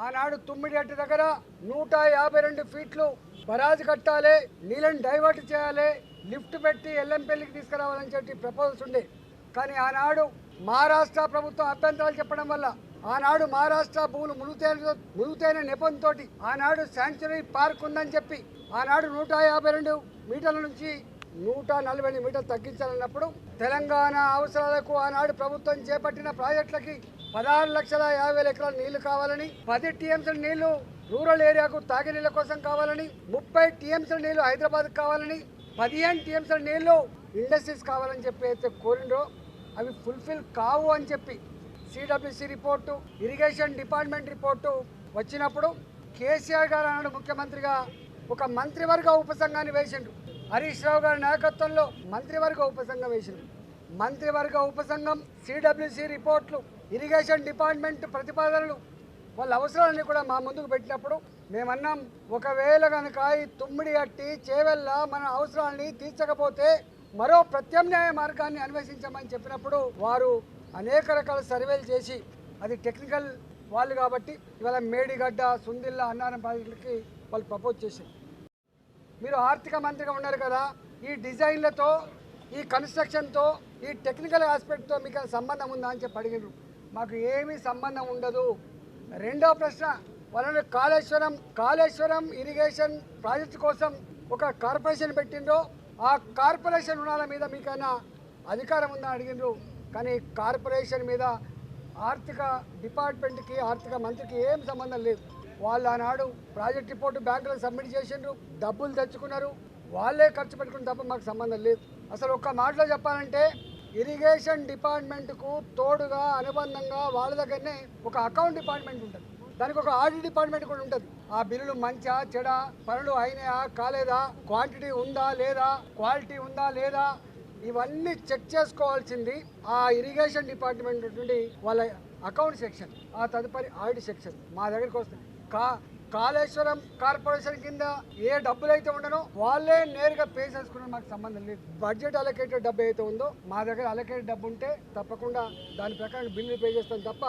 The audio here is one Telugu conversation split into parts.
ఆనాడు తుమ్మిడిగట్టు దగ్గర నూట యాభై రెండు ఫీట్లు బరాజు కట్టాలి నీళ్ళని డైవర్ట్ చేయాలి లిఫ్ట్ పెట్టి ఎల్లంపల్లికి తీసుకురావాలని చెప్పి ప్రపోజల్స్ ఉండే. కానీ ఆనాడు మహారాష్ట్ర ప్రభుత్వం అభ్యంతరాలు చెప్పడం వల్ల ఆనాడు మహారాష్ట్ర భూములు మునుగుతైన మునుగుతైన నెపంతో ఆనాడు శాంక్చురీ పార్క్ ఉందని చెప్పి ఆనాడు నూట యాభై రెండు మీటర్ల నుంచి నూట నలభై ఎనిమిది మీటర్లు తగ్గించాలన్నప్పుడు తెలంగాణ అవసరాలకు ఆనాడు ప్రభుత్వం చేపట్టిన ప్రాజెక్టులకి పదహారు లక్షల యాభై వేల ఎకరాల నీళ్ళు కావాలని పది టీఎంసీల నీళ్ళు రూరల్ ఏరియాకు తాగి నీళ్ళ కోసం కావాలని ముప్పై టీఎంసీల నీళ్ళు హైదరాబాద్ కావాలని పదిహేను టీఎంసీల నీళ్ళు ఇండస్ట్రీస్ కావాలని చెప్పి అయితే కోరిండ్రో అవి ఫుల్ఫిల్ కావు అని చెప్పి CWC report irrigation department report వచ్చినప్పుడు కేసీఆర్ గారు అన్నాడు ముఖ్యమంత్రిగా ఒక మంత్రివర్గ ఉపసంఘాన్ని వేసిండు హరీష్ రావు గారి నాయకత్వంలో మంత్రివర్గ ఉపసంఘం వేసిండు మంత్రివర్గ ఉపసంఘం సిడబ్ల్యూసి రిపోర్ట్లు ఇరిగేషన్ డిపార్ట్మెంట్ ప్రతిపాదనలు వాళ్ళ అవసరాలన్నీ కూడా మా ముందుకు పెట్టినప్పుడు మేమన్నాం ఒకవేళ కనుక ఈ తుమ్మిడి అట్టి చేవెళ్ళ మన అవసరాలని తీర్చకపోతే మరో ప్రత్యామ్నాయ మార్గాన్ని అన్వేషించమని చెప్పినప్పుడు వారు అనేక రకాల సర్వేలు చేసి అది టెక్నికల్ వాళ్ళు కాబట్టి ఇవాళ మేడిగడ్డ సుందిల్ల అన్నారం ప్రాజెక్టులకి వాళ్ళు ప్రపోజ్ చేశారు. మీరు ఆర్థిక మంత్రిగా ఉన్నారు కదా ఈ డిజైన్లతో ఈ కన్స్ట్రక్షన్తో ఈ టెక్నికల్ ఆస్పెక్ట్తో మీకు సంబంధం ఉందా అని చెప్పి అడిగినారు మాకు ఏమీ సంబంధం ఉండదు. రెండో ప్రశ్న వాళ్ళని కాళేశ్వరం కాళేశ్వరం ఇరిగేషన్ ప్రాజెక్ట్ కోసం ఒక కార్పొరేషన్ పెట్టిండ్రో. ఆ కార్పొరేషన్ రుణాల మీద మీకైనా అధికారం ఉందా అడిగిండ్రు కానీ కార్పొరేషన్ మీద ఆర్థిక డిపార్ట్మెంట్కి ఆర్థిక మంత్రికి ఏం సంబంధం లేదు. వాళ్ళు ఆనాడు ప్రాజెక్ట్ రిపోర్ట్ బ్యాంకులకు సబ్మిట్ చేసిండ్రు డబ్బులు తెచ్చుకున్నారు. వాళ్ళే ఖర్చు పెట్టుకుని తప్ప మాకు సంబంధం లేదు. అసలు ఒక్క మాటలో చెప్పాలంటే ఇరిగేషన్ డిపార్ట్మెంట్కు తోడుగా అనుబంధంగా వాళ్ళ దగ్గరనే ఒక అకౌంట్ డిపార్ట్మెంట్ ఉంటుంది. దానికి ఒక ఆడిట్ డిపార్ట్మెంట్ కూడా ఉంటుంది. ఆ బిల్లులు మంచా చెడా పనులు అయినాయా కాలేదా క్వాంటిటీ ఉందా లేదా క్వాలిటీ ఉందా లేదా ఇవన్నీ చెక్ చేసుకోవాల్సింది ఆ ఇరిగేషన్ డిపార్ట్మెంట్ నుండి వాళ్ళ అకౌంట్ సెక్షన్ ఆ తదుపరి ఆడిట్ సెక్షన్ మా దగ్గరికి వస్తుంది. కా కాళేశ్వరం కార్పొరేషన్ కింద ఏ డబ్బులు అయితే ఉండనో వాళ్ళే నేరుగా పే చేసుకున్నారు మాకు సంబంధం లేదు. బడ్జెట్ అలొకేటెడ్ డబ్బు అయితే ఉందో మా దగ్గర అలొకేటెడ్ డబ్బు ఉంటే తప్పకుండా దాని ప్రకారం బిల్లు పే చేస్తాం తప్ప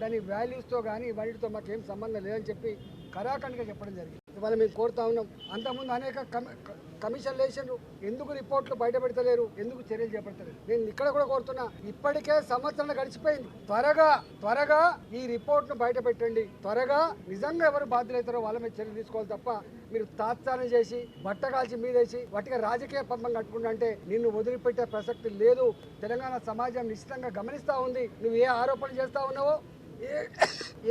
దాని వాల్యూస్తో కానీ వాటితో మాకేం సంబంధం లేదని చెప్పి కరాఖండ్గా చెప్పడం జరిగింది. ఇవాళ మేము కోరుతా ఉన్నాం. అంతకుముందు అనేక కమి- కమిషన్లు వేసిండ్రు. ఎందుకు రిపోర్ట్లు బయట పెడతలేరు? ఎందుకు చర్యలు చేపడతలేరు? నేను ఇక్కడ కూడా కోరుతున్నా ఇప్పటికే సంవత్సరం గడిచిపోయింది. త్వరగా త్వరగా ఈ రిపోర్ట్ను బయట పెట్టండి. త్వరగా నిజంగా ఎవరు బాధ్యులైతారో వాళ్ళ మీద చర్యలు తీసుకోవాలి తప్ప మీరు తాత్సారం చేసి బట్ట కాల్చి మీదేసి వాటికి రాజకీయ పద్మం కట్టుకుంటే నిన్ను వదిలిపెట్టే ప్రసక్తి లేదు. తెలంగాణ సమాజం నిశ్చితంగా గమనిస్తూ ఉంది. నువ్వు ఏ ఆరోపణలు చేస్తా ఉన్నావో ఏ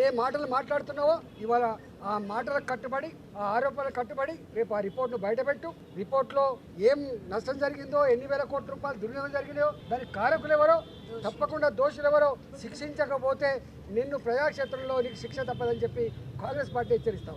ఏ మాటలు మాట్లాడుతున్నావో ఇవాళ ఆ మాటలకు కట్టుబడి ఆ ఆరోపణలకు కట్టుబడి రేపు ఆ రిపోర్ట్ను బయటపెట్టు. రిపోర్ట్లో ఏం నష్టం జరిగిందో ఎన్ని వేల కోట్ల రూపాయలు దుర్వినియోగం జరిగిందో దానికి కారకులు ఎవరో తప్పకుండా దోషులు ఎవరో శిక్షించకపోతే నిన్ను ప్రజాక్షేత్రంలో నీకు శిక్ష తప్పదని చెప్పి కాంగ్రెస్ పార్టీ హెచ్చరిస్తాం.